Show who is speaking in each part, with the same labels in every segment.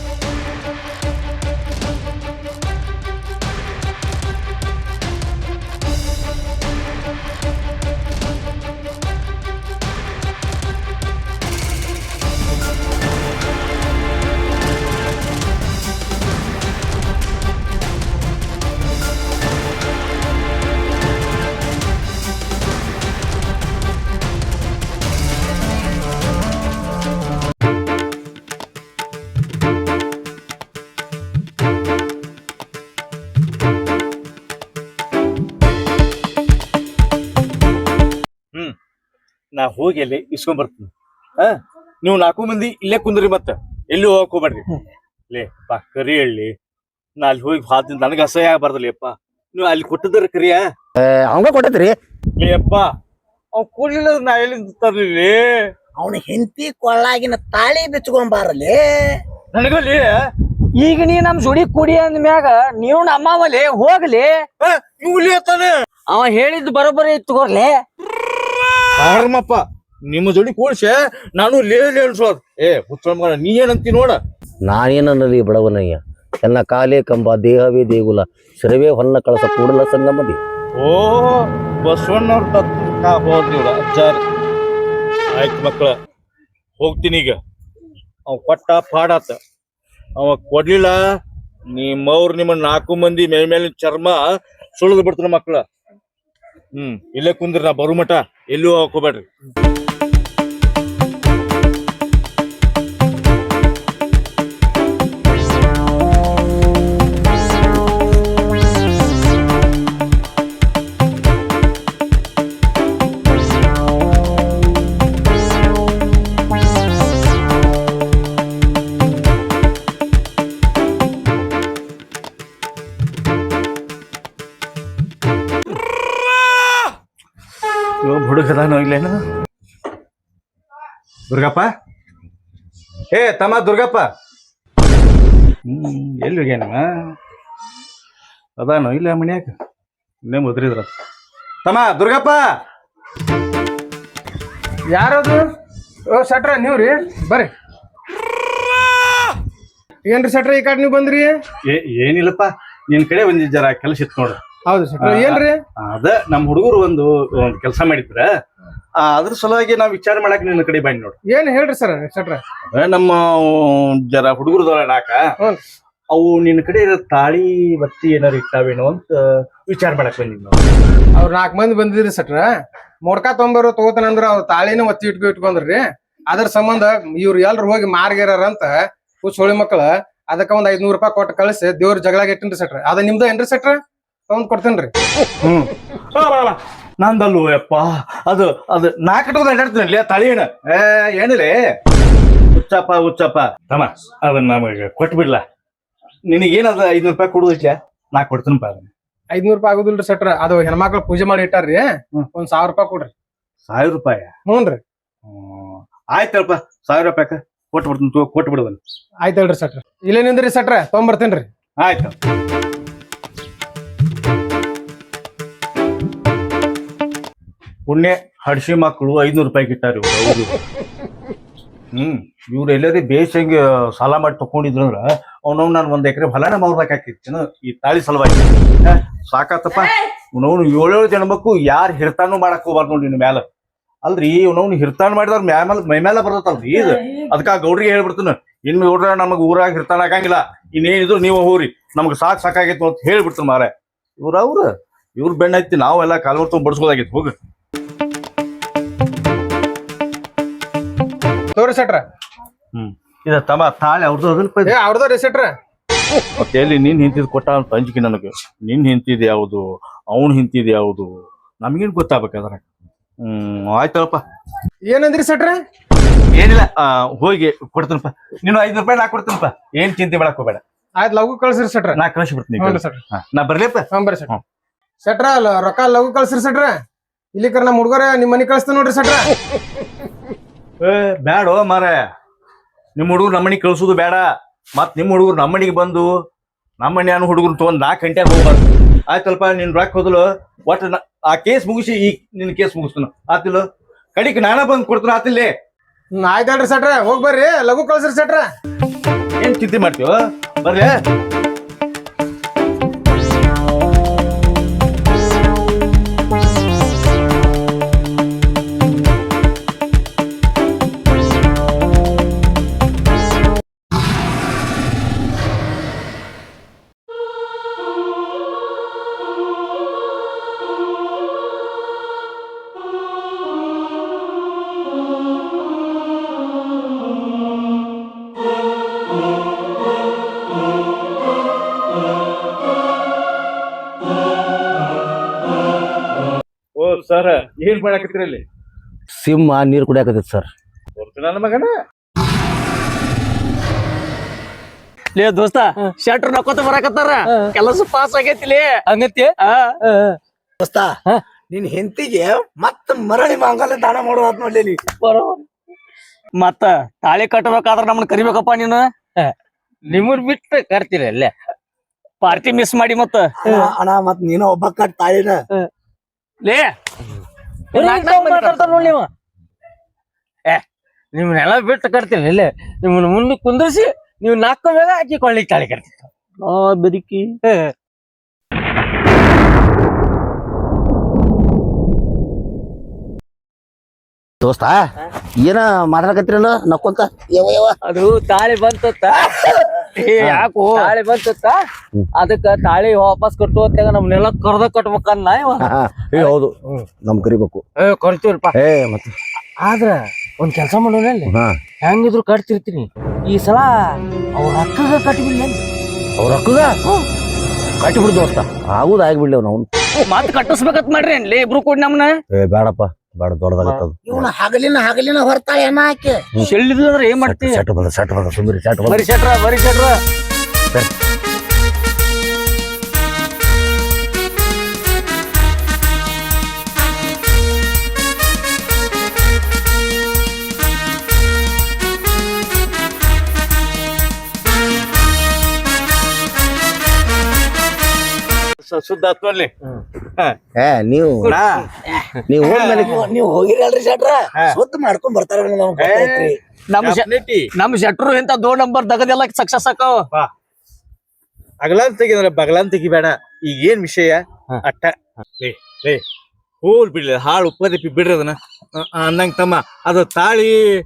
Speaker 1: Thank you. ನಾ ಹೋಗಿ ಅಲ್ಲಿ ಇಸ್ಕೊಂಡ್ ಬರ್ತೀನಿ. ಹಾ? ನೀವು ನಾಲ್ಕು ಮಂದಿ ಇಲ್ಲೇ ಕುಂದ್ರಿ ಮತ್ತ. ಎಲ್ಲಿ ಹೋಗಕ್ ಹೋಗ್ಬೇಡ್ರಿ. ಲೇ ಪಾ ಕರಿ ಹೇಳಿ. ನಾ ಅಲ್ಲಿ ಹೋಗಿ ಹಾದಿಂದ ನನಗೆ ಅಸಹ್ಯ ಆಗ್ಬಾರ್ದಲ್ಲ ಅಪ್ಪ. ನೀವು ಅಲ್ಲಿ ಕೊಟ್ಟದ್ರ ಕರಿಯ?
Speaker 2: ಅವಂಗ ಕೊಟ್ಟದ್ರಿ.
Speaker 1: ಲೇ ಅಪ್ಪ ಅವ್ ಕೊಡ್ಲಿಲ್ಲ ನಾ ಎಲ್ಲಿಂದ ತರ್ಲಿ
Speaker 2: ಅವನ ಹೆಂಡತಿ ಕೊಳ್ಳಾಗಿನ ತಾಳಿ ಬಿಚ್ಕೊಂಬಾರಲಿ.
Speaker 1: ನನಗಲ್ಲಿ
Speaker 3: ಈಗ ನೀ ನಮ್ ಜೋಡಿ ಕುಡಿ ಅಂದ್ಮ್ಯಾಗ ನೀವು ನಮ್ಮವಲಿ ಹೋಗ್ಲಿ.
Speaker 1: ಇವ್ಲಿ
Speaker 3: ಅವ ಹೇಳಿದ್ ಬರೋಬ್ಬರಿ ತಗೋರ್ಲೆ
Speaker 1: ಆರಮಪ್ಪ ನಿಮ್ಮ ಜೋಡಿ ಕೂಡ್ಸೆ ನಾನು ಲೇ ಲೇ ಅನ್ಸೋದ್. ಏ ಹುಚ್ಚ ಮಗನ ನೀ ಏನಂತಿ ನೋಡ?
Speaker 2: ನಾನೇನಲ್ಲಿ ಬಡವನಯ್ಯ. ಎಲ್ಲ ಕಾಲೇ ಕಂಬ ದೇಹವೇ ದೇಗುಲ ಶಿರವೇ ಹೊನ್ನ ಕಳಸ ಕೂಡಲ ಸಂಗಮದಿ.
Speaker 1: ಓ ಬಸವಣ್ಣವ್ರ ತತ್ವಕ್ಕ ಹೋದ್ರಿ ಇವ್ರ ಅಜ್ಜಾರ. ಆಯ್ತು ಮಕ್ಕಳ ಹೋಗ್ತೀನಿ ಈಗ. ಅವ ಕೊಟ್ಟ ಪಾಡಾತ. ಅವ ಕೊಡ್ಲಿಲ್ಲ ನಿಮ್ಮವ್ರು ನಿಮ್ಮ ನಾಲ್ಕು ಮಂದಿ ಮೈ ಮೇಲಿನ ಚರ್ಮ ಸುಳಿದು ಬಿಡ್ತಾರ ಮಕ್ಕಳ ಹ್ಮ್ ಇಲ್ಲೇ ಕುಂದ್ರಿ ನಾ ಬರು ಮಟ ಎಲ್ಲೂ ಹಾಕೋಬೇಡ್ರಿ ಇಲ್ಲೇನು? ದುರ್ಗಪ್ಪ? ಏ ತಮ್ಮ ದುರ್ಗಪ್ಪ. ಹ್ಮ್ ಎಲ್ಲಿ ಹೋಗ್ಯಾನ ಅದಾನೋ ಇಲ್ಲ ಮನ್ಯಾಕ ಇನ್ನೇ ಮುದ್ರಿದ್ರ. ತಮ್ಮ ದುರ್ಗಪ್ಪ.
Speaker 4: ಯಾರದು? ಓ ನೀವು ನೀವ್ರಿ? ಬರ್ರಿ. ಏನ್ರಿ ಸಟ್ರ ಈ ಕಡೆ ನೀವು ಬಂದ್ರಿ?
Speaker 1: ಏ ಏನಿಲ್ಲಪ್ಪ ನಿನ್ ಕಡೆ ಒಂದ್ ಜರ ಕೆಲಸ ಇತ್ತು ನೋಡು
Speaker 4: ಹೌದು ಸಟ್ರ ಏನ್ರಿ?
Speaker 1: ಅದ ನಮ್ ಹುಡುಗರು ಒಂದು ಒಂದು ಕೆಲಸ ಮಾಡಿದ್ರ. ಅದ್ರ ಸಲುವಾಗಿ ನಾವು ವಿಚಾರ ಮಾಡಕ್ ನಿನ್ನ ಕಡೆ ಬಂದ್ ನೋಡು.
Speaker 4: ಏನ್ ಹೇಳ್ರಿ ಸರ್
Speaker 1: ಸಟ್ರ ನಮ್ಮ ಜರ ಹುಡುಗರದವ ನಾಕ.
Speaker 4: ಹ್ಞೂ
Speaker 1: ಅವು ನಿನ್ನ ಕಡೆ ಇರೋ ತಾಳಿ ಬತ್ತಿ ಏನಾರು ಇಟ್ಟಾವೇನೋ ಅಂತ ವಿಚಾರ ಮಾಡಕ್ ಬಂದಿದ್ ನಾವು.
Speaker 4: ಅವ್ರ ನಾಲ್ಕು ಮಂದಿ ಬಂದಿದ್ರಿ ಸಟ್ರ. ಮೊಡ್ಕಾ ತೊಂಬರು ತಗೋತಾನಂದ್ರ ಅವ್ರ ತಾಳಿನ ಒತ್ತಿ ಇಟ್ಕೊ ಇಟ್ಕೊಂಡ್ರಿ. ಅದ್ರ ಸಂಬಂಧ ಇವ್ರು ಎಲ್ರು ಹೋಗಿ ಮಾರ್ಗ್ಯಾರ ಅಂತ ಸೋಳಿ ಹೋಳಿ ಮಕ್ಕಳ ಅದಕ್ಕ ಒಂದ್ ಐದ್ನೂರು ರೂಪಾಯಿ ಕೊಟ್ಟು ಕಳಿಸಿ ದೇವ್ರ ಜಗಳಾಗ ಇಟ್ಟಿನ್ರಿ ಸಟ್ರ. ಅದ ನಿಮ್ದ ಏನ್ರಿ ಸಟ್ರ? ತಗೊಂಡ್ ಕೊಡ್ತೇನ್ರಿ.
Speaker 1: ಹ್ಮ್. ನಂದಲ್ವ ಯಪ್ಪ. ಅದು ಅದು ನಾಲ್ಕಟದ ಅಡ್ಡಾಡ್ತೀನಿ ತಳಿಯಣ ಏ ಏನಿಲ್ಲ ಹುಚ್ಚಪ್ಪ ಹುಚ್ಚಪ್ಪ. ತಮ್ಮ ಅದನ್ನ ನಮಗೆ ಕೊಟ್ಬಿಡ್ಲ. ನಿನಗೇನದ ಐದ್ನೂರು ರೂಪಾಯಿ ಕೊಡುದಿಲ್ಲ ನಾ ಕೊಡ್ತೀನಪ್ಪ ಅದನ್ನ.
Speaker 4: ಐದ್ನೂರು ರೂಪಾಯಿ ಆಗುದಿಲ್ರಿ ಸೆಟ್ರ. ಅದು ಹೆಣ್ಮಕ್ಳು ಪೂಜೆ ಮಾಡಿ ಇಟ್ಟಾರ್ರಿ. ಒಂದ್ ಸಾವಿರ ರೂಪಾಯಿ ಕೊಡ್ರಿ.
Speaker 1: ಸಾವಿರ ರೂಪಾಯಿ?
Speaker 4: ಹ್ಞೂನ್ರಿ
Speaker 1: ಹ್ಮ್. ಆಯ್ತಲ್ಪ ಸಾವಿರ ರೂಪಾಯಿ ಕೊಟ್ಟು ಬಿಡ್ತೀನಿ ಕೊಟ್ಟು ಬಿಡುವನ್
Speaker 4: ಸೆಟ್ರ. ಹೇಳ್ರಿ ಶಟ್ರ ಇಲ್ಲೇ ನಿಂದ್ರಿ ಶಟ್ರ ತೊಗೊಂಬರ್ತೇನ್ರಿ
Speaker 1: ಆಯ್ತು. ಪುಣ್ಯ ಹಡ್ಸಿ ಮಕ್ಕಳು ಐದ್ನೂರು ರೂಪಾಯಿ ಕಿಟ್ಟಾರ ಇವ್ರು ಹ್ಮ್ ಇವ್ರು ಬೇಸ್ ಬೇಸಂಗೆ ಸಾಲ ಮಾಡಿ ತಕೊಂಡಿದ್ರು ಅಂದ್ರ ಅವನವ್ ನಾನು ಒಂದ್ ಎಕರೆ ಹೊಲನ ಮಾಡ್ಬೇಕಾಕಿತ್ತು ಈ ತಾಳಿ ಸಲುವಾಗಿ. ಆ, ಸಾಕಾತಪ್ಪ. ಅವನವ್ನು ಏಳೇಳು ಜನ ಮಕ್ಕಳು ಯಾರು ಹಿರ್ತಾನು ಮಾಡಕ್ ಹೋಗ್ಬಾರ್ದು ನೋಡಿ ನಿನ್ನ ಮ್ಯಾಲ. ಅಲ್ರಿ ಇವನವ್ನು ಹಿರ್ತಾನ ಮಾಡಿದವ್ರ ಮ್ಯಾಲ ಮೈ ಮ್ಯಾಲ ಬರ್ತಲ್ರಿ ಇದು. ಅದಕ್ಕ ಗೌಡ್ರಿಗೆ ಹೇಳ್ಬಿಡ್ತಾನ. ಇನ್ ಗೌಡ್ರ ನಮಗ್ ಊರಾಗ ಹಿರ್ತಾನ ಆಗಂಗಿಲ್ಲ. ಇನ್ನೇನಿದ್ರು ನೀವು ಹೋಗ್ರಿ. ನಮ್ಗೆ ಸಾಕ್ ಸಾಕಾಗೈತು ಅಂತ ಹೇಳ್ಬಿಡ್ತಾನ ಮಾರ ಇವ್ರ ಅವ್ರು. ಇವ್ರ ಬೆಣ್ಣ ಐತಿ ನಾವೆಲ್ಲ ಕಾಲ್ವರ್ ತುಂಬ ಬಡ್ಸ್ಕೋದಾಗೈತಿ ಹೋಗ.
Speaker 4: ತೋರಿ ಶಟ್ರ
Speaker 1: ಹ್ಮ್. ಇದ ತಮ್ಮ ತಾಳೆ ಅವ್ರದ್ದು ಅದಲ್ಪ
Speaker 4: ಏ ಅವ್ರದ್ರಿ ಶಟ್ರ
Speaker 1: ಮತ್ತೆ ಎಲ್ಲಿ ನಿನ್ ಹಿಂತಿದ್ ಕೊಟ್ಟ ಅಂತ ಅಂಜಿಕೆ ನನಗೆ. ನಿನ್ ಹಿಂತಿದ್ ಯಾವುದು? ಅವನ್ ಹಿಂತಿದ್ ಯಾವುದು? ನಮ್ಗೇನ್ ಗೊತ್ತಾಗ್ಬೇಕದ್ರ ಹ್ಮ್ ಆಯ್ತಪ್ಪ.
Speaker 4: ಏನಂದ್ರಿ ಸಟ್ರ
Speaker 1: ಏನಿಲ್ಲ ಆ, ಹೋಗಿ ಕೊಡ್ತೀನಪ್ಪ. ನೀನು ಐದು ರೂಪಾಯಿ ನಾ ಕೊಡ್ತೀನಪ್ಪ. ಏನ್ ಚಿಂತೆ ಮಾಡಕ್ ಹೋಗ್ಬೇಡ.
Speaker 4: ಆಯ್ತು ಲಘು ಕಳ್ಸ್ರಿ ಶಟ್ರ
Speaker 1: ನಾ ಕಳ್ಸಿ ಬಿಡ್ತೀನಿ
Speaker 4: ಹ್ಞೂ
Speaker 1: ನಾ ಬರ್ಲಿಪ್ಪ?
Speaker 4: ಹ್ಞೂ ಬರ್ರಿ ಶಟ್ರ
Speaker 1: ಹ್ಮ್.
Speaker 4: ಶಟ್ರ ಲ- ರೊಕ್ಕ ಲಘು ಕಳ್ಸ್ರಿ ಸಟ್ರ ಇಲ್ಲಿ ಕರ್ ನಮ್ಮ ಹುಡುಗರ ನಿಮ್ಮ ಮನಿ ಕಳಿಸ್ತ ನೋಡ್ರಿ ಶಟ್ರ
Speaker 1: ಏ ಬ್ಯಾಡೋ ಮಾರ ನಿಮ್ಮ ಹುಡುಗರು ನಮ್ಮನಿಗೆ ಕಳ್ಸೋದು ಬೇಡ ಮತ್ ನಿಮ್ಮ ಹುಡುಗರು ನಮ್ಮನಿಗೆ ಬಂದು ನಮ್ಮನೆ ಅನ್ನೋ ಹುಡುಗರು ತಗೊಂಡ್ ನಾಲ್ಕು ಗಂಟೆಗೆ ಹೋಗ್ಬಾರ್ದು. ಆಯ್ತಲ್ಪ ನಿನ್ ರೊಕ್ಕ ಹೋದಲು ಒಟ್ಟು ಆ ಕೇಸ್ ಮುಗಿಸಿ ಈ ನಿನ್ನ ಕೇಸ್ ಮುಗಿಸ್ತಾನ. ಆತಿಲ್ಲ? ಕಡಿಕ್ ನಾನ ಬಂದು ಕೊಡ್ತಾನ ಆತಿಲ್ಲೇ.
Speaker 4: ಹ್ಮ್, ಸಟ್ರ ಹೋಗ್ಬರ್ರಿ ಲಘು ಕಳ್ಸ್ರಿ ಸಟ್ರ.
Speaker 1: ಏನ್ ಚಿಂತೆ ಮಾಡ್ತೀವ ಬರ್ರಿ ಏನ್ ಮಾಡಕತ್ತೀರಿ ಅಲ್ಲಿ?
Speaker 2: ಸಿಂಹ ನೀರು ಕುಡಿಯಾಕತ್ತೈತಿ ಸರ್.
Speaker 1: ನನ್ನ ಮಗನ?
Speaker 3: ಲೇ ದೋಸ್ತ ಶೆಟ್ರ್ ನಕ್ಕೋತ ಬರಾಕತ್ತಾರ? ಕೆಲಸ ಪಾಸ್ ಆಗೈತಿಲೇ? ಹಂಗತಿ?
Speaker 5: ದೋಸ್ತ ನಿನ್ ಹೆಂತಿಗೆ ಮತ್ತ ಮರಳಿ ಮಾಂಗಲ್ಯ ದಾನ ಮಾಡೋದ್ ನೋಡ್ಲಿ ನೀ.
Speaker 3: ಮತ್ತ ತಾಳಿ ಕಟ್ಟಬೇಕಾದ್ರ ನಮ್ಮನ್ನ ಕರಿಬೇಕಪ್ಪ ನೀನು? ನಿಮ್ಮನ್ ಬಿಟ್ಟು ಕರ್ತೀರಿ ಅಲ್ಲೇ? ಪಾರ್ಟಿ ಮಿಸ್ ಮಾಡಿ ಮತ್ತ?
Speaker 5: ಅಣ್ಣ, ಅಣ್ಣ ಮತ್ ನೀನು ಒಬ್ಬ ಕಟ್ ತಾಳಿನ.
Speaker 3: ಲೇ ಮಾತಾಡ್ತಾರ ನೋಡಿ ನೀವು ಏ ನಿಮ್ನೆಲ್ಲ ಬಿಟ್ಟು ಕಟ್ತೀನಿ ಇಲ್ಲೇ. ನಿಮ್ಮನ್ನ ಮುಂದೆ ಕುಂದರ್ಸಿ ನೀವು ನಾಲ್ಕು ಮೇಲೆ ಹಾಕಿ ಕೊಳ್ಳಿ ತಾಳಿ ಕಟ್ತೀವಿ ಆ ಬದುಕಿ
Speaker 2: ದೋಸ್ತ ಏನ ಮಾತಾಡಕತ್ತಿರಲ್ಲ ನಕ್ಕೊಂತ? ಯವ ಯವ
Speaker 3: ಅದು ತಾಳಿ ಬಂತತ್ತ ಯಾಕೋ? ತಾಳಿ ಬಂತತ್ತ? ಅದಕ್ಕ ತಾಳಿ ವಾಪಸ್ ಕಟ್ಟು ನಮ್ ನೆಲ ಕರ್ದ ಕಟ್ಬೇಕನ್ನ
Speaker 2: ಏ ಹೌದು. ನಮ್ ಕರಿಬೇಕು.
Speaker 3: ಏ ಕಟ್ತೀವ್ರಪ್ಪ
Speaker 2: ಏ ಮತ್ತೆ?
Speaker 3: ಆದ್ರ ಒಂದ್ ಕೆಲಸ ಮಾಡೋಣ ಹೆಂಗಿದ್ರು ಕಟ್ತಿರ್ತೀನಿ. ಈ ಸಲ ಅವ್ರ ಅಕ್ಕಗ ಕಟ್ಬಿಡ್ಲಿ
Speaker 2: ಅವ್ರ ಅಕ್ಕಗ? ಕಟ್ಬಿಡ್ದು ಅಂತ ಆಗುದಾಗ್ಬಿಡ್ಲಿ ಆಗುದ ಮಾತು ನಾವು
Speaker 3: ಮತ್ ಕಟ್ಟಿಸ್ಬೇಕತ್ ಮಾಡ್ರಿ ಅಲ್ಲಿ. ಇಬ್ರು ಕೂಡ ನಮ್ನ.
Speaker 2: ಏ ಬೇಡಪ್ಪ ಬೇಡ ದೊಡ್ಡದಾಗತ್ತದು.
Speaker 5: ಇವನ ಹಗಲಿನ ಹಗಲಿನ ಹೊರತಾಳೆ ಏನ ಆಕೆ.
Speaker 3: ಅಂದ್ರೆ ಏನ್ ಮಾಡ್ತಿ?
Speaker 2: ಸೆಟ್ ಬಂದ ಸೆಟ್ ಬಂದ ಸುಂದರಿ ಸೆಟ್ ಬಂದ
Speaker 3: ಬರಿ ಶೆಟ್ರ ಬರಿ ಶೆಟ್ರ.
Speaker 1: ಸುದ್ದ ಆತ್ನಲ್ಲಿ
Speaker 2: ಏ ನೀವು ನೀವು ಹೋದ್ಮೇಲೆ
Speaker 5: ನೀವು ಹೋಗಿರಲ್ರಿ ಶೆಟ್ರ? ಸುತ್ತ ಮಾಡ್ಕೊಂಡ್ ಬರ್ತಾರ.
Speaker 3: ನಮ್ ಶೆ- ನಮ್ ಶೆಟ್ರು ಇಂತ ದೋ ನಂಬರ್ ದಗದೆಲ್ಲ ಸಕ್ಸಸ್ ಆಕಾವ.
Speaker 1: ಅಗಲಾನ್ ತೆಗಿದ್ರೆ ಬಗಲಾನ್ ತೆಗಿಬೇಡ. ಈಗ ಏನ್ ವಿಷಯ ಅಟ್ಟ. ಲೇ ಲೇ. ಹೋಲ್ ಬಿಡ್ಲಿ ಹಾಳು ಉಪ್ಪದಿಪ್ಪಿ ಬಿಡ್ರಿ ಅದನ್ನ. ಅನ್ನಂಗ್ ತಮ್ಮ. ಅದು ತಾಳಿ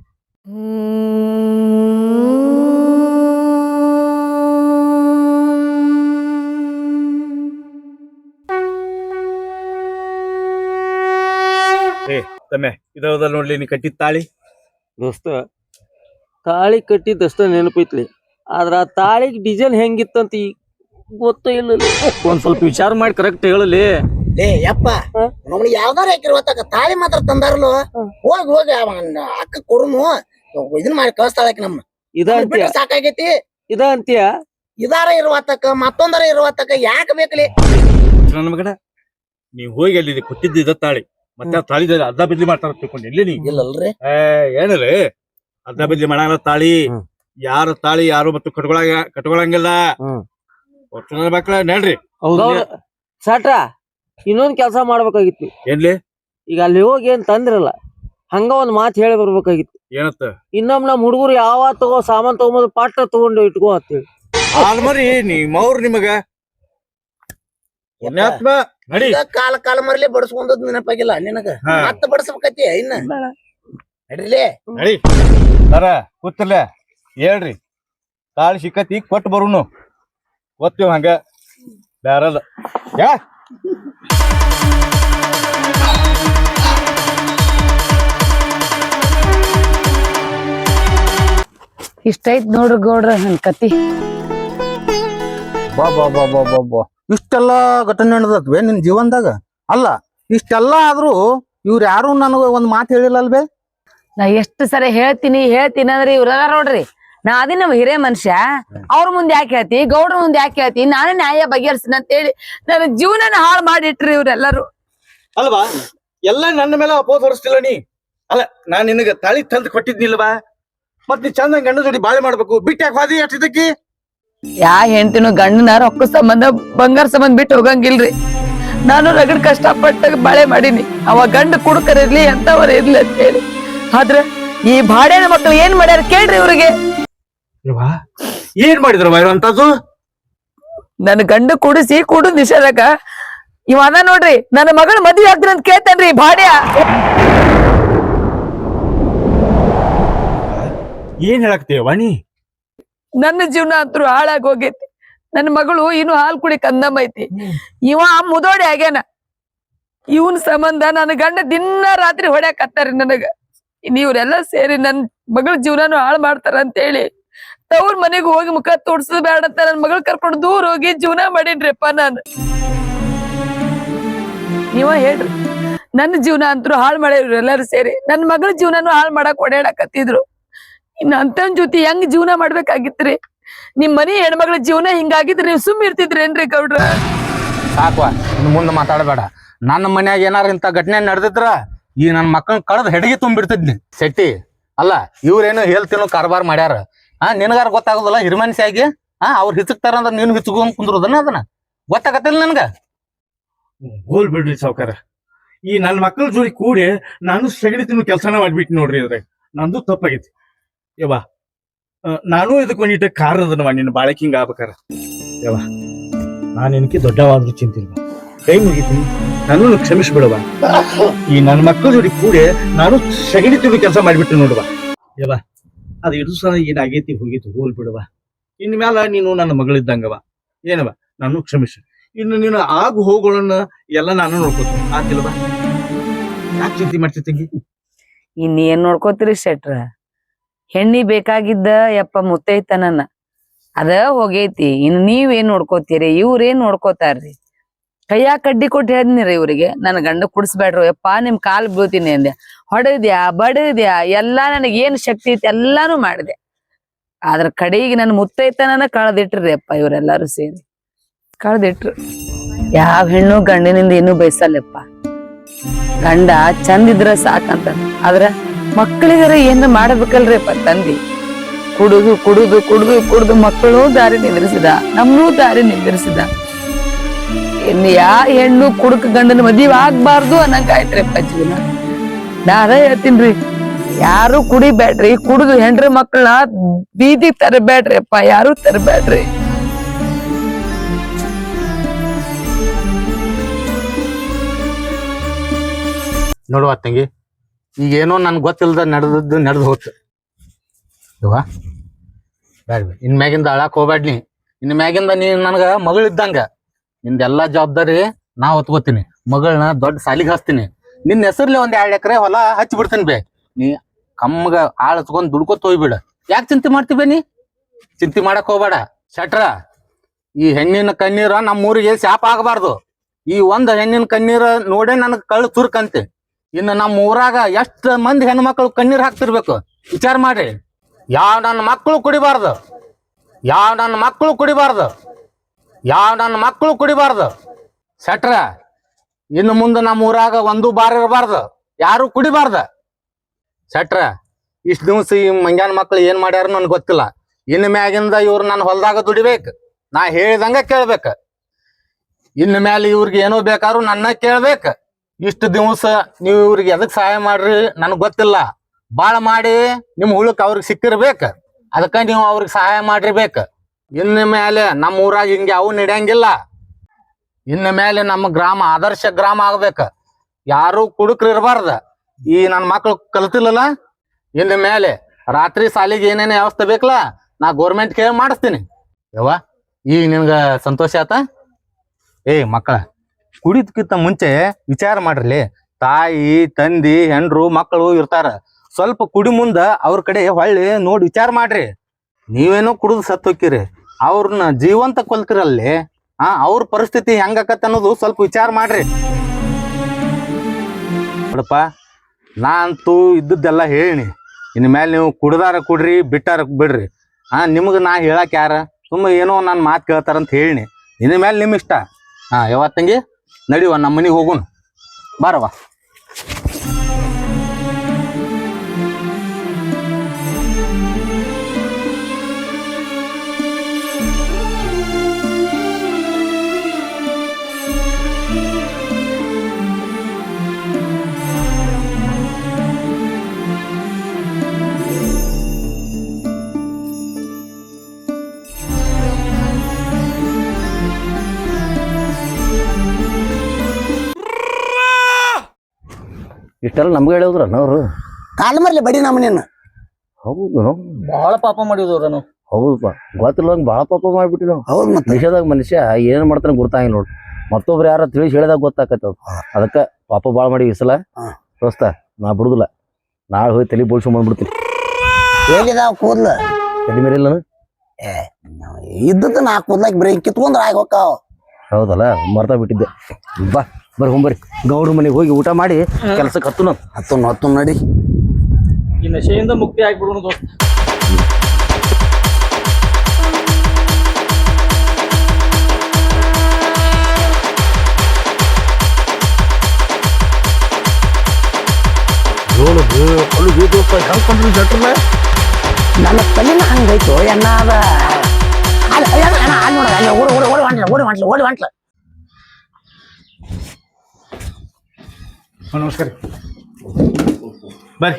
Speaker 1: ತಮ್ಮೆ ಇದಾವದ ನೋಡ್ಲಿ ನೀ ಕಟ್ಟಿದ ತಾಳಿ.
Speaker 3: ದೋಸ್ತ ತಾಳಿ ಕಟ್ಟಿದ್ದಷ್ಟ ನೆನಪೈತ್ಲಿ. ಆದ್ರ ಆ ತಾಳಿಗೆ ಡಿಸೈನ್ ಹೆಂಗಿತ್ತಂತ ಈ ಗೊತ್ತ ಇಲ್ಲ ಒಂದ್ ಸ್ವಲ್ಪ ವಿಚಾರ ಮಾಡಿ ಕರೆಕ್ಟ್ ಹೇಳಲಿ.
Speaker 5: ಲೇ ಯಪ್ಪ ನಮ್ಗೆ ಯಾವ್ದಾರ ಹಾಕಿರ್ವತ್ತಾಗ ತಾಳಿ ಮಾತ್ರ ತಂದಾರಲ್ಲ ಹೋಗಿ ಹೋಗಿ ಅವ ಅಕ್ಕ ಕೊಡುನು. ಇದನ್ ಮಾಡಿ ಕಳಿಸ್ತಾಳಕ್ಕೆ ನಮ್ಮ.
Speaker 3: ಇದ ಅಂತ್ಯ.
Speaker 5: ಬಿಟ್ಟು ಸಾಕಾಗೈತಿ.
Speaker 3: ಇದ ಅಂತ್ಯ.
Speaker 5: ಇದಾರ ಇರುವತ್ತಕ್ಕ ಮತ್ತೊಂದರ ಇರುವತ್ತಕ್ಕ ಯಾಕ ಬೇಕಲಿ?
Speaker 1: ನನ್ನ ಮಗನ ನೀ ಹೋಗಿ ಅಲ್ಲಿ ಕೊಟ್ಟಿದ್ದ ಇದ ತಾಳಿ. ಮತ್ತೆ ತಾಳಿ ಅರ್ಧ ಬದ್ಲಿ ಮಾಡ್ತಾರ ತಿಳ್ಕೊಂಡು. ಎಲ್ಲಿ ನೀ?
Speaker 5: ಇಲ್ಲಲ್ರಿ?
Speaker 1: ಏ ಏನರಿ ಅರ್ಧ ಬದ್ಲಿ ಮಾಡಂಗಿಲ್ಲ ತಾಳಿ. ಯಾರ ತಾಳಿ ಯಾರು ಮತ್ತು ಕಟ್ಕೊಳಂಗ ಕಟ್ಕೊಳಂಗಿಲ್ಲ.
Speaker 3: ಹ್ಮ್.
Speaker 1: ಮಕ್ಳ ನೋಡ್ರಿ.
Speaker 3: ಸಾಟ್ರ ಇನ್ನೊಂದ್ ಕೆಲಸ ಮಾಡ್ಬೇಕಾಗಿತ್ತು.
Speaker 1: ಏನ್ಲಿ?
Speaker 3: ಈಗ ಅಲ್ಲಿ ಹೋಗಿ ಏನ್ ತಂದ್ರಲ್ಲ ಹಂಗ ಒಂದ್ ಮಾತು ಹೇಳಿ ಬರ್ಬೇಕಾಗಿತ್ತು.
Speaker 1: ಏನತ್ತ?
Speaker 3: ಇನ್ನೊಮ್ಮೆ ನಮ್ ಹುಡುಗರು ಯಾವ ತಗೋ ಸಾಮಾನ್ ತಗೊಂಬ ಪಾಟ್ರ ತಗೊಂಡು ಇಟ್ಕೋ ಅಂತೇಳಿ
Speaker 1: ಆಲ್ಮರಿ ನಿಮ್ಮವ್ರು ನಿಮಗ ಪುಣ್ಯಾತ್ಮ ನಡಿ.
Speaker 5: ಈಗ ಕಾಲ ಕಾಲ ಮರಲಿ ಬಡಿಸ್ಕೊಂಡದ್ ನೆನಪಾಗಿಲ್ಲ ನಿನಗ.
Speaker 1: ಹಾ.
Speaker 5: ಮತ್ತ ಬಡಸ್ಬೇಕತಿ ಇನ್ನ. ನಡಿಲಿ.
Speaker 1: ನಡಿ. ಸರ ಕೂತಿರ್ಲ ಹೇಳ್ರಿ. ತಾಳಿ ಸಿಕ್ಕತಿ ಕೊಟ್ಟು ಬರುನು. ಓದ್ತೀವ್ ಹಂಗ. ಬ್ಯಾರಲ್ಲ ಯಾ.
Speaker 6: ಇಷ್ಟೈತ್ ನೋಡ್ರಿ ಗೌಡ್ರ ನನ್ ಕತಿ.
Speaker 2: ಬಾ ಬಾ ಬಾ ಬಾ ಬಾ ಬಾ. ಇಷ್ಟೆಲ್ಲ ಘಟನೆ ನಡೆದತ್ವೆ ನಿನ್ ಜೀವನದಾಗ? ಅಲ್ಲ ಇಷ್ಟೆಲ್ಲ ಆದ್ರೂ ಇವ್ರು ಯಾರು ನನಗ ಒಂದ್ ಮಾತು ಹೇಳಿಲ್ಲ ಅಲ್ವೇ
Speaker 6: ನಾ ಎಷ್ಟು ಸರಿ ಹೇಳ್ತೀನಿ ಹೇಳ್ತೀನಿ ಅಂದ್ರೆ ಇವ್ರ ನೋಡ್ರಿ. ನಾ ಅದೇ ನಮ್ ಹಿರೇ ಮನುಷ್ಯ. ಅವ್ರ ಮುಂದೆ ಯಾಕೆ ಹೇಳ್ತಿ? ಗೌಡ್ರ ಮುಂದೆ ಯಾಕೆ ಹೇಳ್ತಿ? ನಾನೇ ನ್ಯಾಯ ಬಗೆಹರಿಸ್ತೀನಿ ಅಂತ ಹೇಳಿ ನನ್ನ ಜೀವನನ ಹಾಳು ಮಾಡಿಟ್ರಿ ಇವ್ರೆಲ್ಲರೂ.
Speaker 1: ಅಲ್ವಾ? ಎಲ್ಲ ನನ್ನ ಮೇಲೆ ಅಪೋಸ್ ಹೊರಿಸ್ತಿಲ್ಲ ನೀ. ಅಲ್ಲ ನಾನ್ ನಿನಗೆ ತಾಳಿ ತಂದು ಕೊಟ್ಟಿದ್ನಿಲ್ವಾ? ಮತ್ ನೀ ಚಂದ ಗಂಡ ಜೋಡಿ ಬಾಳೆ ಮಾಡ್ಬೇಕು. ಬಿಟ್ಟು ಯಾಕೆ ಹೋದಿ ಅಷ್ಟಿದ್ದಕ್ಕಿ
Speaker 6: ಯಾ ಹೆಂಡತಿನೂ ಗಂಡನ ರೊಕ್ಕ ಸಂಬಂಧ ಬಂಗಾರ ಸಂಬಂಧ ಬಿಟ್ಟು ಹೋಗಂಗಿಲ್ರಿ. ನಾನು ರಗಡ್ ಕಷ್ಟಪಟ್ಟ ಬಾಳೆ ಮಾಡೀನಿ. ಅವ ಗಂಡ ಕುಡುಕರಿರ್ಲಿ ಎಂತವರ ಇರ್ಲಿ ಅಂತ ಹೇಳಿ. ಆದ್ರ ಈ ಬಾಡ್ಯಾನ ಮಕ್ಳು ಏನ್ ಮಾಡ್ಯಾರ ಕೇಳ್ರಿ ಇವ್ರಿಗೆ.
Speaker 1: ಏನ್ ಮಾಡಿದ್ರು ಇವಂತದ್ದು
Speaker 6: ನನ್ನ ಗಂಡ ಕುಡಿಸಿ ಕುಡು ನಿಷೇಧಕ ಇವ ಅದ ನೋಡ್ರಿ ನನ್ನ ಮಗಳ ಮದ್ವೆ ಆಗ್ತೀನಿ ಅಂತ ಕೇಳ್ತಾನ್ರಿ ಬಾಡ್ಯ
Speaker 1: ಏನ್ ಹೇಳಕ್ತೇವ ನೀ?
Speaker 6: ನನ್ನ ಜೀವನ ಅಂತೂ ಹಾಳಾಗಿ ಹೋಗೈತಿ. ನನ್ನ ಮಗಳು ಇನ್ನು ಹಾಲು ಕುಡಿ ಕಂದಮ್ಮ ಐತಿ. ಇವ ಮುದೋಡಿ ಆಗ್ಯಾನ. ಇವನ್ ಸಂಬಂಧ ನನ್ನ ಗಂಡ ದಿನ ರಾತ್ರಿ ಹೊಡ್ಯಾಕತ್ತಾರಿ ನನಗ. ನೀವ್ರೆಲ್ಲ ಸೇರಿ ನನ್ ಮಗಳ ಜೀವನಾನು ಹಾಳು ಮಾಡ್ತಾರ ಅಂತ ಹೇಳಿ ತವ್ರ ಮನೆಗೆ ಹೋಗಿ ಮುಖ ತೋಡ್ಸದ್ ಬೇಡ ಅಂತ ನನ್ ಮಗಳ್ ಕರ್ಕೊಂಡು ದೂರ ಹೋಗಿ ಜೀವನ ಮಾಡೀನ್ರಿಪ್ಪ ನಾನು. ನೀವ ಹೇಳ್ರಿ. ನನ್ನ ಜೀವನ ಅಂತೂ ಹಾಳು ಮಾಡ್ಯಾರ ಎಲ್ಲರೂ ಸೇರಿ. ನನ್ ಮಗಳ ಜೀವನಾನು ಹಾಳು ಮಾಡಕ್ ಓಡಾಡಕತ್ತಿದ್ರು ಇನ್ನ ಅಂತನ್ ಜೊತೆ ಹೆಂಗ್ ಜೀವನ ಮಾಡ್ಬೇಕಾಗಿತ್ರಿ? ನಿಮ್ ಮನಿ ಹೆಣ್ಮಗಳ ಜೀವನ ಹಿಂಗಾಗಿದ್ರೆ ನೀವ್ ಸುಮ್ ಇರ್ತಿದ್ರೇನ್ರಿ ಗೌಡ್ರ?
Speaker 2: ಸಾಕ್ವಾ ಇನ್ನು ಮುಂದೆ ಮಾತಾಡಬೇಡ. ನನ್ನ ಮನ್ಯಾಗ ಏನಾರ ಇಂತ ಘಟನೆ ನಡೆದಿದ್ರ ಈ ನನ್ನ ಮಕ್ಕಳನ್ನ ಕಳೆದ ಹೆಡಗಿ ತುಂಬಿಡ್ತಿದ್ನಿ. ಶೆಟ್ಟಿ ಅಲ್ಲ ಇವ್ರೇನು ಹೇಳ್ತೇನೋ ಕಾರ್ಬಾರ್ ಮಾಡ್ಯಾರ. ಹಾ ನಿನಗಾರ ಗೊತ್ತಾಗೋದಲ್ಲ ಹಿರಿಮನ್ಸಿಯಾಗಿ? ಹಾ ಅವ್ರು ಹಿಚಕ್ತಾರ ಅಂದ್ರೆ ನೀನು ಹಿಚ್ಕೊಂಡ್ ಕುಂದ್ರದನ ಅದನ್ನ? ಗೊತ್ತಾಗತ್ತಿಲ್ಲ ನನ್ಗ?
Speaker 1: ಹೋಲ್ ಬಿಡ್ರಿ ಸಾವ್ಕಾರ. ಈ ನನ್ನ ಮಕ್ಕಳ ಜೋಡಿ ಕೂಡಿ ನಾನು ಸಗಣಿ ತಿನ್ನು ಕೆಲಸನ ಮಾಡ್ಬಿಟ್ಟು ನೋಡ್ರಿ ಅದ್ರಾಗ ನಂದು ತಪ್ಪಾಗೈತಿ. ಯವ್ವ. ನಾನು ಇದಕ್ಕೆ ಒಂದಿಟ್ಟ ಕಾರಣದನವ ನಿನ್ನ ಬಾಳಕಿಂಗ್ ಹಿಂಗ ಆಗ್ಬೇಕಾರ. ಯವ್ವ, ನಾನು ನಿನಗೆ ದೊಡ್ಡವಾದ್ರೂ ಚಿಂತಿಲ್ವ? ಕೈ ಮುಗಿತೀನಿ ನಾನು ಕ್ಷಮಿಸ್ಬಿಡವ ಈ ನನ್ನ ಮಕ್ಕಳ ಜೋಡಿ ಕೂಡಿ ನಾನು ಸಗಣಿ ತಿನ್ನು ಕೆಲಸ ಮಾಡ್ಬಿಟ್ಟು ನೋಡುವ. ಯವಾ ಅದು ಇಡು ಸಹ ಏನಾಗೈತಿ ಹೋಗಿತ್ತು ಹೋಲ್ ಬಿಡವ ಇನ್ ಮ್ಯಾಲ ನೀನು ನನ್ನ ಮಗಳಿದ್ದಂಗವ ಏನವ ನಾನು ಕ್ಷಮಿಸು. ಇನ್ನು ನೀನು ಆಗು ಹೋಗೋಳನ್ನ ಎಲ್ಲ ನಾನು ನೋಡ್ಕೋತೀನಿ. ಆತಿಲ್ವಾ ಯಾಕೆ ಚಿಂತೆ ಮಾಡ್ತಿ ತಂಗಿ
Speaker 6: ಇನ್ನೇನ್ ನೋಡ್ಕೋತೀರಿ ಶೆಟ್ರ? ಹೆಣ್ಣಿ ಬೇಕಾಗಿದ್ದ ಯಪ್ಪ ಮುತ್ತೈತನನ್ನ. ಅದ ಹೋಗೈತಿ. ಇನ್ ನೀವೇನ್ ನೋಡ್ಕೋತೀರಿ? ಇವ್ರೇನ್ ನೋಡ್ಕೋತಾರ್ರಿ? ಕೈಯಾಗ ಕಡ್ಡಿ ಕೊಟ್ಟು ಹೇಳಿದ್ನಿರಿ ಇವ್ರಿಗೆ. ನನ್ನ ಗಂಡ ಕುಡಿಸ್ಬೇಡ್ರು. ಯಪ್ಪ, ನಿಮ್ ಕಾಲ್ ಬೀಳ್ತೀನಿ ಅಂದೆ. ಹೊಡೆದ್ಯಾ? ಬಡದ್ಯಾ? ಎಲ್ಲಾ ನನಗೆ ಏನ್ ಶಕ್ತಿ ಐತಿ? ಎಲ್ಲಾನು ಮಾಡಿದೆ. ಆದ್ರ ಕಡೆಗೆ ನನ್ನ ಮುತ್ತೈತನನ ಕಳ್ದಿಟ್ರಿ ಅಪ್ಪ ಇವರೆಲ್ಲಾರು ಸೇರಿ. ಕಳ್ದಿಟ್ರು. ಯಾವ ಹೆಣ್ಣು ಗಂಡಿನಿಂದ ಏನು ಬಯಸಲ್ಲಪ್ಪ ಗಂಡ ಚಂದಿದ್ರ ಸಾಕಂತ ಆದ್ರ ಮಕ್ಕಳಿಗಾರ ಏನು ಮಾಡ್ಬೇಕಲ್ರಿ ಅಪ್ಪ ತಂದಿ? ಕುಡುದು ಕುಡುದು ಕುಡುದು ಕುಡುದು ಮಕ್ಕಳು ದಾರಿ ನಿಂದ್ರಿಸಿದ ನಮ್ಮೂ ದಾರಿ ನಿಂದ್ರಿಸಿದ ಇನ್ನು ಯಾ ಹೆಣ್ಣು ಕುಡುಕ ಗಂಡನ ಮದುವೆ ಆಗ್ಬಾರ್ದು ಅನ್ನಂಗಾಯ್ತ್ರಿಪ್ಪ ಜೀವನ ನಾ ಅದ ಹೇಳ್ತೀನ್ರಿ, ಯಾರು ಕುಡಿಬೇಡ್ರಿ ಕುಡುದು ಹೆಂಡ್ರ ಮಕ್ಕಳನ್ನ ಬೀದಿ ತರಬೇಡ್ರಿ ಅಪ್ಪ, ಯಾರು ತರಬೇಡ್ರಿ.
Speaker 2: ನೋಡುವ ತಂಗಿ. ಈಗೇನೋ ನನ್ಗೆ ಗೊತ್ತಿಲ್ಲದ ನಡೆದದ್ದು ನಡೆದು ಹೋತು. ಇವ ಇನ್ ಮ್ಯಾಗಿಂದ ಅಳಾಕ್ ಹೋಗ್ಬೇಡ್ನಿ ಇನ್ ಮ್ಯಾಗಿಂದ ನೀ ನನಗ ಮಗಳಿದ್ದಂಗ ನಿಂದೆಲ್ಲಾ ಜವಾಬ್ದಾರಿ ನಾ ಹೊತ್ಕೋತೀನಿ. ಮಗಳನ್ನ ದೊಡ್ಡ ಸಾಲಿಗೆ ಹಚ್ತೀನಿ ನಿನ್ನ ಹೆಸರ್ಲಿ ಒಂದ್ ಎರಡು ಎಕರೆ ಹೊಲ ಹಚ್ಚಿ ಬಿಡ್ತೀನಿ ಬೇ. ನೀ ಕಮ್ಮಗ ಆಳ್ ಹಚ್ಕೊಂಡ್ ದುಡ್ಕೊತ ಹೋಗ್ಬಿಡ. ಯಾಕೆ ಚಿಂತೆ ಮಾಡ್ತೀವಿ ನೀ? ಚಿಂತೆ ಮಾಡಕ್ ಹೋಗ್ಬೇಡ. ಶಟ್ರ, ಈ ಹೆಣ್ಣಿನ ಕಣ್ಣೀರ ನಮ್ಮ ಊರಿಗೆ ಶಾಪ ಆಗಬಾರ್ದು. ಈ ಒಂದ್ ಹೆಣ್ಣಿನ ಕಣ್ಣೀರ ನೋಡೇ ನನಗೆ ಕಳ್ಳು ಚುರುಕಂತೆ. ಇನ್ನು ನಮ್ಮ ಊರಾಗ ಎಷ್ಟು ಮಂದಿ ಹೆಣ್ಮಕ್ಳು ಕಣ್ಣೀರು ಹಾಕ್ತಿರ್ಬೇಕು? ವಿಚಾರ ಮಾಡಿ ಯಾವ ನನ್ನ ಮಕ್ಕಳು ಕುಡಿಬಾರ್ದು? ಯಾವ ನನ್ನ ಮಕ್ಕಳು ಕುಡಿಬಾರ್ದು? ಯಾವ ನನ್ನ ಮಕ್ಕಳು ಕುಡಿಬಾರ್ದು? ಸೆಟ್ರ ಇನ್ನು ಮುಂದೆ ನಮ್ಮ ಊರಾಗ ಒಂದು ಬಾರ್ ಇರಬಾರ್ದು. ಯಾರು ಕುಡಿಬಾರ್ದ. ಸೆಟ್ರ ಇಷ್ಟು ದಿವಸ ಈ ಮಂಗ್ಯಾನ ಮಕ್ಳು ಏನು ಮಾಡ್ಯಾರ ನನ್ಗೆ ಗೊತ್ತಿಲ್ಲ. ಇನ್ನು ಮ್ಯಾಗಿಂದ ಇವ್ರು ನನ್ನ ಹೊಲದಾಗ ದುಡಿಬೇಕು. ನಾ ಹೇಳಿದಂಗ ಕೇಳ್ಬೇಕು. ಇನ್ನು ಮೇಲೆ ಇವ್ರಿಗೆ ಏನೋ ಬೇಕಾದ್ರೂ ನನ್ನ ಕೇಳ್ಬೇಕ. ಇಷ್ಟು ದಿವಸ ನೀವು ಇವ್ರಿಗೆ ಎದಕ್ ಸಹಾಯ ಮಾಡ್ರಿ ನನಗೆ ಗೊತ್ತಿಲ್ಲ. ಬಾಳ ಮಾಡಿ ನಿಮ್ ಹುಳಕ್ ಅವ್ರಿಗೆ ಸಿಕ್ಕಿರ್ಬೇಕ. ಅದಕ್ಕ ನೀವು ಅವ್ರಿಗೆ ಸಹಾಯ ಮಾಡಿರ್ಬೇಕ. ಇನ್ನು ಮೇಲೆ ನಮ್ಮ ಊರಾಗ ಹಿಂಗೆ ಅವು ನಡೆಯಂಗಿಲ್ಲ. ಇನ್ನು ಮೇಲೆ ನಮ್ಮ ಗ್ರಾಮ, ಆದರ್ಶ ಗ್ರಾಮ ಆಗ್ಬೇಕ. ಯಾರು ಕುಡುಕ್ರು ಇರಬಾರ್ದ. ಈ ನನ್ನ ಮಕ್ಳು ಕಲ್ತಿಲ್ಲಲ್ಲ? ಇನ್ನು ಮೇಲೆ ರಾತ್ರಿ ಸಾಲಿಗೆ ಏನೇನು ವ್ಯವಸ್ಥೆ ಬೇಕಲ್ಲ, ನಾ ಗೌರ್ಮೆಂಟ್ ಕೇಳಿ ಮಾಡಿಸ್ತೀನಿ. ಯವ್ವ, ಈಗ ನಿನ್ಗ ಸಂತೋಷ ಆತ? ಏ ಮಕ್ಕಳ. ಕುಡಿದ್ಕಿಂತ ಮುಂಚೆ ವಿಚಾರ ಮಾಡ್ರಲಿ. ತಾಯಿ, ತಂದಿ, ಹೆಂಡರು, ಮಕ್ಕಳು ಇರ್ತಾರ. ಸ್ವಲ್ಪ ಕುಡಿ ಮುಂದ ಅವ್ರ ಕಡೆ ಹೊಳ್ಳಿ ನೋಡಿ ವಿಚಾರ ಮಾಡ್ರಿ. ನೀವೇನೋ ಕುಡಿದು ಸತ್ತು ಹೋಕ್ಕಿರಿ. ಅವ್ರನ್ನ ಜೀವಂತ ಕೊಲ್ತಿರಲ್ಲಿ. ಆ, ಅವ್ರ ಪರಿಸ್ಥಿತಿ ಹೆಂಗಾಕತ್ತ ಅನ್ನೋದು ಸ್ವಲ್ಪ ವಿಚಾರ ಮಾಡ್ರಿ. ನೋಡಪ್ಪ ನಾ ಅಂತೂ ಇದ್ದದ್ದೆಲ್ಲ ಹೇಳಿನಿ. ಇನ್ ಮೇಲೆ ನೀವು ಕುಡ್ದಾರ ಕುಡ್ರಿ, ಬಿಟ್ಟಾರ ಬಿಡ್ರಿ. ಆ, ನಿಮ್ಗೆ ನಾ ಹೇಳಕ್ಕೆ ಯಾರ? ಸುಮ್ಮ ಏನೋ ನಾನು ಮಾತು ಕೇಳ್ತಾರಂತ ಹೇಳಿನಿ. ಇನ್ ಮೇಲೆ ನಿಮ್ಮ ಇಷ್ಟ ಹಾಂ ಯಾವತ್ತಂಗಿ ನಡಿವ ನಮ್ಮ ಮನೆಗೆ ಹೋಗುನು. ಬಾರವ್ವ.
Speaker 7: ಇಷ್ಟೆಲ್ಲ ನಮ್ಗೆ ಹೇಳಿದ್ರ ಅವ್ರು
Speaker 5: ಕಾಲ್ ಮರ್ಲಿ ಬಡಿ ನಮ್ಮನೇನು
Speaker 7: ಹೌದು
Speaker 3: ಬಹಳ ಪಾಪ ಮಾಡಿದವ್ರ ನಾವು
Speaker 7: ಹೌದಪ್ಪ. ಗೊತ್ತಿಲ್ಲಂಗ್ ಭಾಳ ಪಾಪ ಮಾಡ್ಬಿಟ್ಟಿ ನಾವು.
Speaker 5: ಹೌದ್ ಮತ್ತ.
Speaker 7: ನಿಷೇಧಾಗ ಮನುಷ್ಯ ಏನ್ ಮಾಡ್ತಾನೆ ಗೊತ್ತಾಗಿಲ್ಲ ನೋಡ್. ಮತ್ತೊಬ್ರು ಯಾರ ತಿಳಿಸಿ ಹೇಳಿದಾಗ ಗೊತ್ತಾಕತ್ತ ಅದಕ್ಕೆ ಪಾಪ ಬಾಳ ಮಾಡಿ ಈ ಸಲ. ದೋಸ್ತ ನಾ ಬಿಡುದಿಲ್ಲ. ನಾಳೆ ಹೋಗಿ ತಲೆ ಬೋಳ್ಸ್ಕೊಂಡ್ ಬಂದ್ಬಿಡ್ತೀನಿ.
Speaker 5: ಕೂದ್ಲ?
Speaker 7: ತಲೆ ಮೇಲೆ ಇಲ್ಲ
Speaker 5: ಇದ್ದದ ನಾ ಕೂದ್ಲಾಕ್ ಬರೀ ಕಿತ್ಕೊಂಡ್ರೆ ಆಗಿ ಹೋಗ್ತಾವ.
Speaker 7: ಹೌದಲ್ಲ? ಮರ್ತಾ ಬಿಟ್ಟಿದ್ದೆ. ಬಾ ಬರ್ರಿ ಹೋಗ್ಬರ್ರಿ ಗೌಡ್ರ ಮನೆಗೆ ಹೋಗಿ ಊಟ ಮಾಡಿ ಕೆಲ್ಸಕ್ಕೆ ಹತ್ತು ನಾವು
Speaker 5: ಹತ್ತು ಹತ್ತು ನಡಿ.
Speaker 3: ಈ ನಶೆಯಿಂದ ಮುಕ್ತಿ ಆಗ್ಬಿಡೋಣ ದೋಸ್ತ.
Speaker 5: ನನ್ನ ತಲೆನ ಹಂಗೈತು ಎನ್ನ ಅದ ಅಲ್ಲ ಅಲ್ಲ, ಅಣ್ಣ, ಅಲ್ಲಿ ನೋಡು, ಅಲ್ಲಿ ಓಡಿ ಓಡಿ ಓಡಿ ಹೊಂಟ್ಲ ಓಡಿ ಹೊಂಟ್ಲ ಓಡಿ ಹೊಂಟ್ಲ
Speaker 1: ನಮಸ್ಕಾರ ಬರ್ರಿ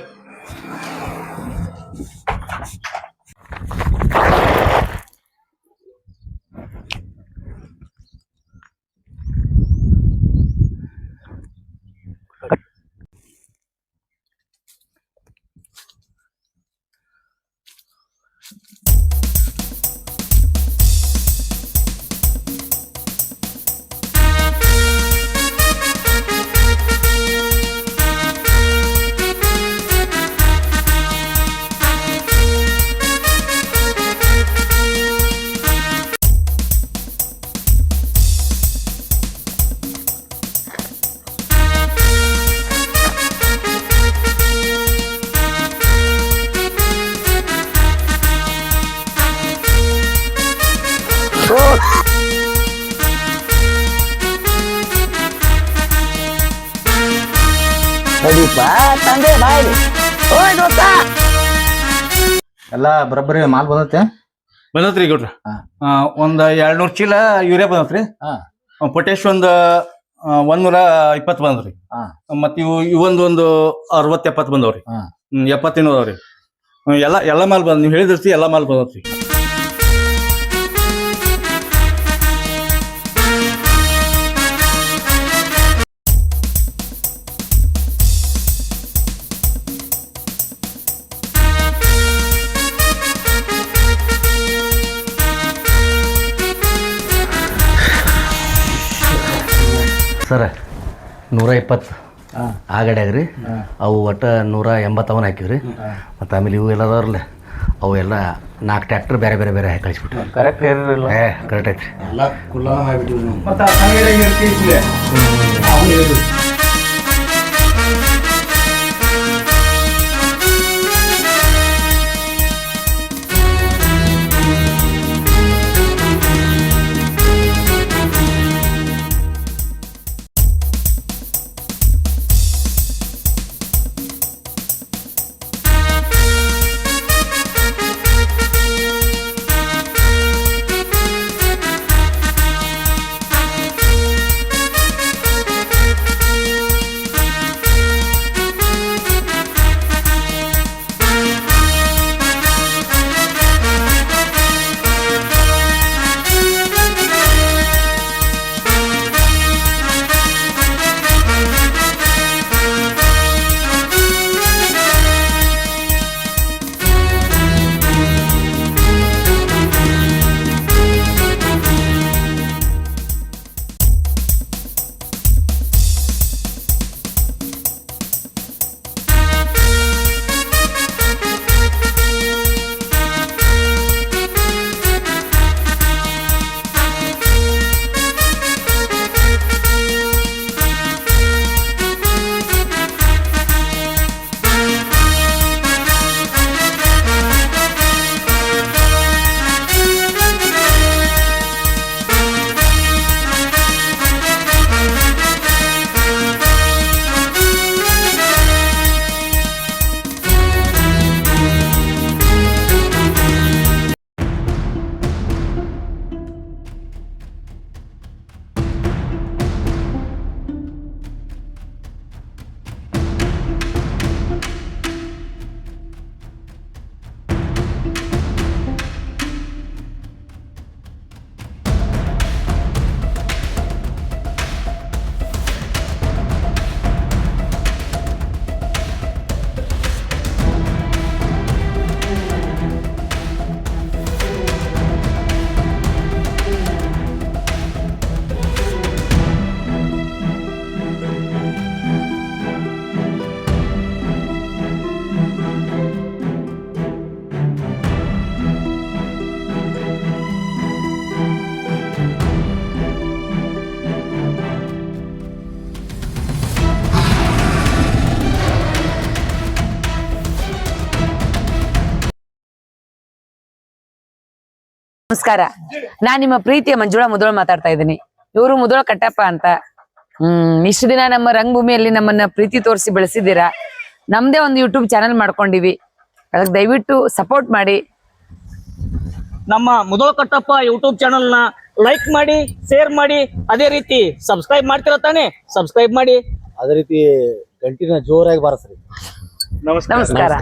Speaker 2: ಬರೋಬ್ಬರಿ ಮಾಲ್ ಬಂದತ್ತೆ
Speaker 1: ಬಂದತ್ರಿ ಗೌಡ್ರ
Speaker 2: ಹಾ.
Speaker 1: ಒಂದ್ ಎರಡ್ನೂರ್ ಚೀಲ ಯೂರಿಯಾ ಬಂದತ್ರಿ
Speaker 2: ಹಾ.
Speaker 1: ಪೊಟ್ಯಾಶ್ ಒಂದ್ ಆ, ಒಂದ್ನೂರ ಇಪ್ಪತ್ ಬಂದ್ರಿ
Speaker 2: ಹಾ.
Speaker 1: ಮತ್ ಇವು ಇವೊಂದ್ ಒಂದು ಅರವತ್ ಎಪ್ಪತ್ ಬಂದವ್ರಿ
Speaker 2: ಹಾ.
Speaker 1: ಹ್ಮ್ ಅದಾವ್ರಿ ಹ್ಮ್, ಎಲ್ಲಾ ಎಲ್ಲಾ ಮಾಲ್ ಬಂದ್ ನೀವ್ ಹೇಳಿದ್ರಿ ಎಲ್ಲಾ ಮಾಲ್ ಬಂದತ್ರಿ
Speaker 7: ಸರ ನೂರ ಇಪ್ಪತ್ತು ಆ ರೀ ಅವು ಒಟ್ಟು ನೂರ ಎಂಬತ್ತವನ್ನ ಹಾಕಿವಿ ರೀ ಮತ್ತು ಆಮೇಲೆ ಇವು ಎಲ್ಲ ಅದಾವ್ರಲ್ಲ ಅವು ಎಲ್ಲ ನಾಲ್ಕು ಟ್ಯಾಕ್ಟ್ರ್ ಬೇರೆ ಬೇರೆ ಬೇರೆ ಹಾಕಿ ಕಳಿಸ್ಬಿಟ್ಟು
Speaker 2: ಕರೆಕ್ಟ್
Speaker 7: ಏ ಕರೆಕ್ಟ್ ಐತ್ರಿ.
Speaker 6: ನಮಸ್ಕಾರ. ನಾನ್ ನಿಮ್ಮ ಪ್ರೀತಿಯ ಮಂಜುಳಾ ಮುದೋಳ ಮಾತಾಡ್ತಾ ಇದ್ದೀನಿ. ಇವರು ಮುದೋಳ ಕಟ್ಟಪ್ಪ ಅಂತ. ಹ್ಮ್ ಇಷ್ಟು ದಿನ ನಮ್ಮ ರಂಗಭೂಮಿಯಲ್ಲಿ ನಮ್ಮನ್ನ ಪ್ರೀತಿ ತೋರಿಸಿ ಬೆಳೆಸಿದ್ದೀರಾ? ನಮ್ದೇ ಒಂದು ಯೂಟ್ಯೂಬ್ ಚಾನೆಲ್ ಮಾಡ್ಕೊಂಡಿವಿ. ಅದಕ್ಕೆ ದಯವಿಟ್ಟು ಸಪೋರ್ಟ್ ಮಾಡಿ.
Speaker 8: ನಮ್ಮ ಮುದೋಳ ಕಟ್ಟಪ್ಪ ಯೂಟ್ಯೂಬ್ ಚಾನೆಲ್ನ ಲೈಕ್ ಮಾಡಿ ಶೇರ್ ಮಾಡಿ ಅದೇ ರೀತಿ ಸಬ್ಸ್ಕ್ರೈಬ್ ಮಾಡ್ತಿರ ತಾನೆ? ಸಬ್ಸ್ಕ್ರೈಬ್ ಮಾಡಿ.
Speaker 7: ಅದೇ ರೀತಿ ಗಂಟಿನ ಜೋರಾಗಿ ಬಾರಿಸ್ರಿ.
Speaker 6: ನಮಸ್ಕಾರ.